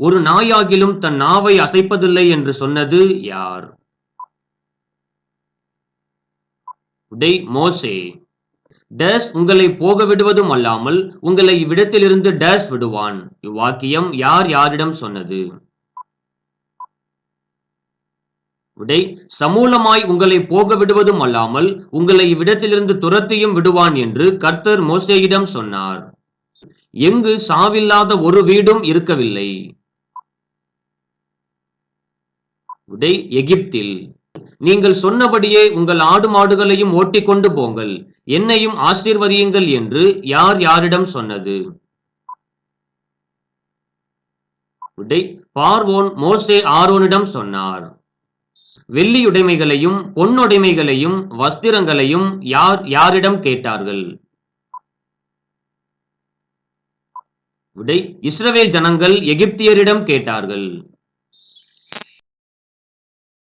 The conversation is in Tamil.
ஒரு நாயாகிலும் தன் நாவை அசைப்பதில்லை என்று சொன்னது யார்? உடை மோசே டேஸ் உங்களை போக விடுவதும் அல்லாமல் உங்களை இவ்விடத்திலிருந்து டேஸ் விடுவான். இவ்வாக்கியம் யார் யாரிடம் சொன்னது? விடை சமூலமாய் உங்களை போக விடுவதும் அல்லாமல் உங்களை இவ்விடத்திலிருந்து துரத்தியும் விடுவான் என்று கர்த்தர் மோசேயிடம் சொன்னார். எங்கு சாவில்லாத ஒரு வீடும் இருக்கவில்லை விடை எகிப்தில் நீங்கள் சொன்னபடியே உங்கள் ஆடு மாடுகளையும் ஓட்டிக்கொண்டு போங்கள் என்னையும் ஆசீர்வதியுங்கள் என்று யார் யாரிடம் சொன்னது? விடை பார்வோன் மோசே ஆரோனிடம் சொன்னார் வெள்ளியுடைமைகளையும் பொன்னுடைமைகளையும் வஸ்திரங்களையும் யார் யாரிடம் கேட்டார்கள்? விடை இஸ்ரவேல் ஜனங்கள் எகிப்தியரிடம் கேட்டார்கள்